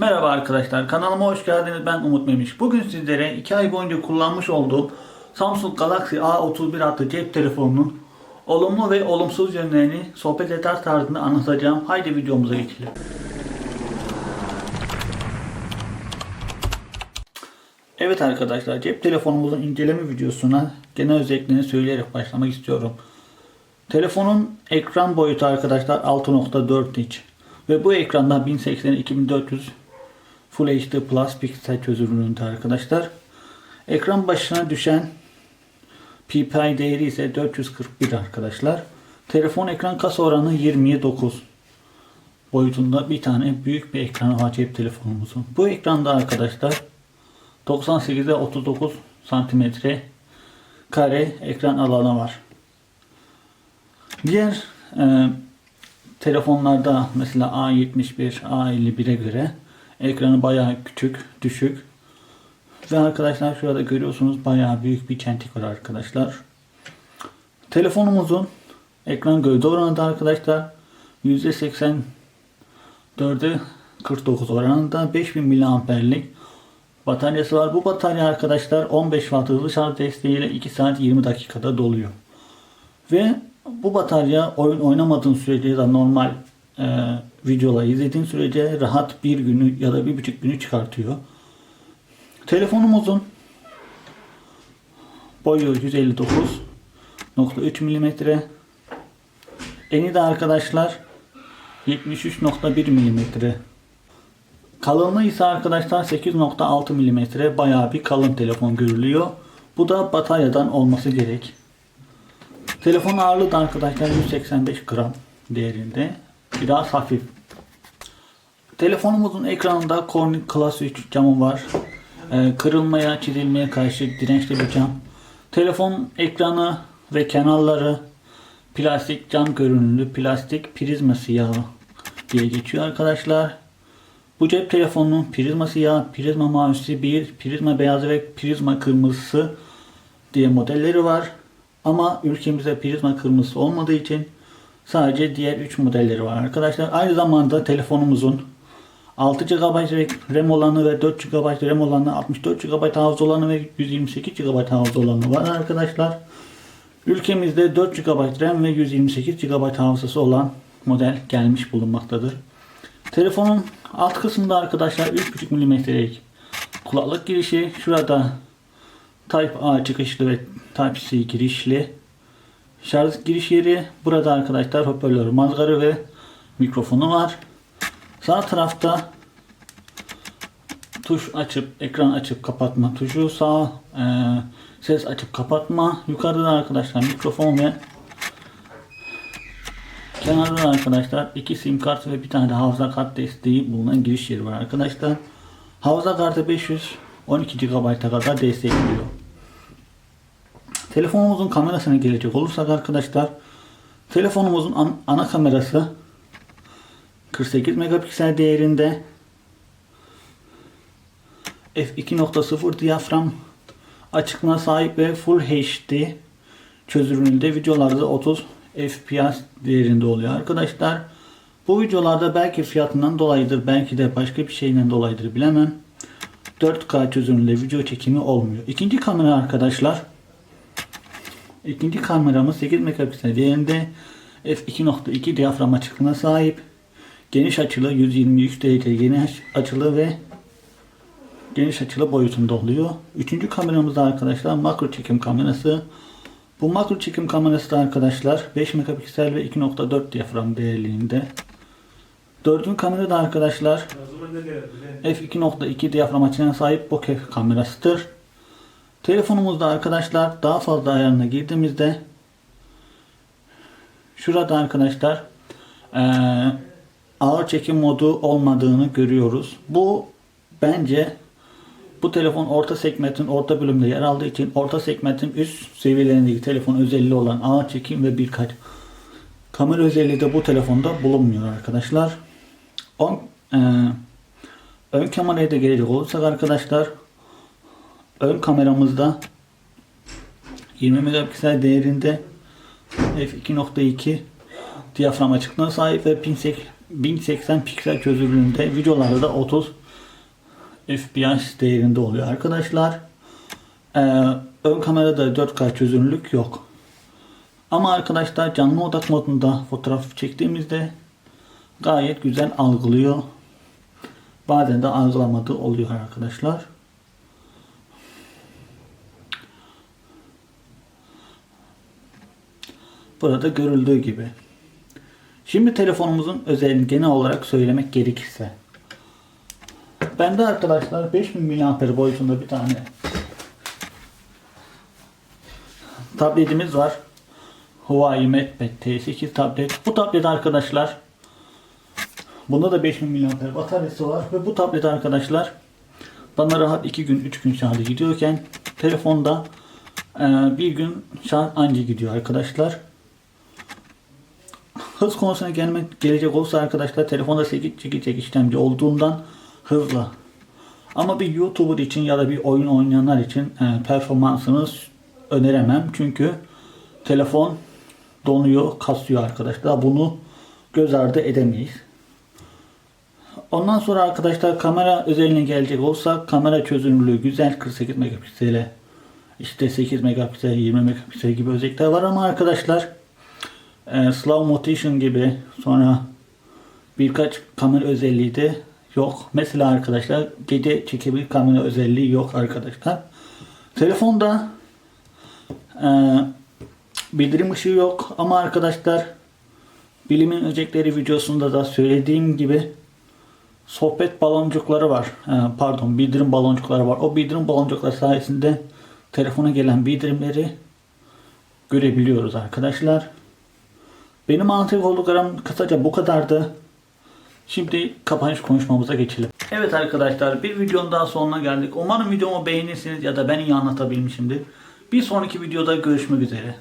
Merhaba arkadaşlar kanalıma hoş geldiniz ben Umut Memiş. Bugün sizlere 2 ay boyunca kullanmış olduğum Samsung Galaxy A31 adlı cep telefonunun olumlu ve olumsuz yönlerini sohbet eder tarzında anlatacağım. Haydi videomuza geçelim. Evet arkadaşlar cep telefonumuzun inceleme videosuna genel özelliklerini söyleyerek başlamak istiyorum. Telefonun ekran boyutu arkadaşlar 6.4 inç ve bu ekranda 1080 2400 Full HD Plus piksel çözünürlüğünde arkadaşlar. Ekran başına düşen PPI değeri ise 441 arkadaşlar. Telefon ekran kasa oranı 20'ye 9 boyutunda bir tane büyük bir ekranı var cep telefonumuzun. Bu ekranda arkadaşlar 98'e 39 santimetre kare ekran alanı var. Diğer e, telefonlarda mesela A71, A51'e göre ekranı bayağı küçük, düşük. Ve arkadaşlar şurada görüyorsunuz bayağı büyük bir çentik var arkadaşlar. Telefonumuzun ekran gövde oranı da arkadaşlar %84'e 49 oranında 5000 mAh'lik bataryası var. Bu batarya arkadaşlar 15 Watt hızlı şarj desteğiyle 2 saat 20 dakikada doluyor. Ve bu batarya oyun oynamadığın sürece ya da normal e, videolar izlediğin sürece rahat bir günü ya da bir buçuk günü çıkartıyor. Telefonumuzun boyu 159.3 mm. Eni de arkadaşlar 73.1 mm. Kalınlığı ise arkadaşlar 8.6 mm. Bayağı bir kalın telefon görülüyor. Bu da bataryadan olması gerek. Telefon ağırlığı da arkadaşlar 185 gram değerinde. Biraz hafif. Telefonumuzun ekranında Corning Class 3 camı var. Ee, kırılmaya, çizilmeye karşı dirençli bir cam. Telefon ekranı ve kenarları plastik cam görünümlü plastik prizma siyahı diye geçiyor arkadaşlar. Bu cep telefonunun prizma siyah, prizma mavisi, bir prizma beyazı ve prizma kırmızısı diye modelleri var. Ama ülkemizde prizma kırmızısı olmadığı için sadece diğer 3 modelleri var arkadaşlar. Aynı zamanda telefonumuzun 6 GB RAM olanı ve 4 GB RAM olanı, 64 GB hafıza olanı ve 128 GB hafıza olanı var arkadaşlar. Ülkemizde 4 GB RAM ve 128 GB hafızası olan model gelmiş bulunmaktadır. Telefonun alt kısmında arkadaşlar 3.5 mm'lik kulaklık girişi. Şurada Type-A çıkışlı ve Type-C girişli şarj giriş yeri. Burada arkadaşlar hoparlör, mazgarı ve mikrofonu var. Sağ tarafta tuş açıp ekran açıp kapatma tuşu sağ e, ses açıp kapatma yukarıda arkadaşlar mikrofon ve kenarda da arkadaşlar iki sim kart ve bir tane de hafıza kart desteği bulunan giriş yeri var arkadaşlar hafıza kartı 512 GB'a kadar destekliyor telefonumuzun kamerasına gelecek olursak arkadaşlar telefonumuzun an- ana kamerası 48 megapiksel değerinde f2.0 diyafram açıklığına sahip ve Full HD çözünürlüğünde videolarda 30 FPS değerinde oluyor arkadaşlar. Bu videolarda belki fiyatından dolayıdır, belki de başka bir şeyden dolayıdır bilemem. 4K çözünürlüğünde video çekimi olmuyor. İkinci kamera arkadaşlar. İkinci kameramız 8 megapiksel değerinde f2.2 diyafram açıklığına sahip. Geniş açılı 123 derece geniş açılı ve geniş açılı boyutunda oluyor. Üçüncü kameramız da arkadaşlar makro çekim kamerası. Bu makro çekim kamerası da arkadaşlar 5 megapiksel ve 2.4 diyafram değerliğinde. Dördüncü kamera da arkadaşlar f2.2 diyafram açısına sahip bokeh kamerasıdır. Telefonumuzda arkadaşlar daha fazla ayarına girdiğimizde şurada arkadaşlar eee ağır çekim modu olmadığını görüyoruz. Bu bence bu telefon orta segmentin orta bölümde yer aldığı için orta segmentin üst seviyelerindeki telefon özelliği olan ağır çekim ve birkaç kamera özelliği de bu telefonda bulunmuyor arkadaşlar. On, e, ön kameraya da gelecek olursak arkadaşlar ön kameramızda 20 megapiksel değerinde f2.2 diyafram açıklığına sahip ve 1080 piksel çözünürlüğünde videolarda da 30 fps değerinde oluyor arkadaşlar. Ee, ön kamerada 4K çözünürlük yok. Ama arkadaşlar canlı odak modunda fotoğraf çektiğimizde gayet güzel algılıyor. Bazen de algılamadığı oluyor arkadaşlar. Burada görüldüğü gibi. Şimdi telefonumuzun özelliğini genel olarak söylemek gerekirse. Bende arkadaşlar 5000 mAh boyutunda bir tane tabletimiz var. Huawei MatePad T8 tablet. Bu tablet arkadaşlar Bunda da 5000 mAh bataryası var ve bu tablet arkadaşlar bana rahat 2 gün 3 gün şarjı gidiyorken telefonda bir gün şarj anca gidiyor arkadaşlar. Hız konusuna gelmek gelecek olsa arkadaşlar telefonda 8 çekirdek işlemci olduğundan hızlı. Ama bir YouTuber için ya da bir oyun oynayanlar için e, performansını öneremem. Çünkü telefon donuyor, kasıyor arkadaşlar. Bunu göz ardı edemeyiz. Ondan sonra arkadaşlar kamera özelliğine gelecek olsak kamera çözünürlüğü güzel 48 megapiksele işte 8 megapiksel 20 megapiksel gibi özellikler var ama arkadaşlar e, slow motion gibi sonra birkaç kamera özelliği de yok. Mesela arkadaşlar gece çekebilir kamera özelliği yok arkadaşlar. Telefonda e, bildirim ışığı yok ama arkadaşlar bilimin özellikleri videosunda da söylediğim gibi sohbet baloncukları var. E, pardon bildirim baloncukları var. O bildirim baloncukları sayesinde telefona gelen bildirimleri görebiliyoruz arkadaşlar. Benim anlatacak olduklarım kısaca bu kadardı. Şimdi kapanış konuşmamıza geçelim. Evet arkadaşlar bir videonun daha sonuna geldik. Umarım videomu beğenirsiniz ya da ben iyi anlatabilmişimdir. Bir sonraki videoda görüşmek üzere.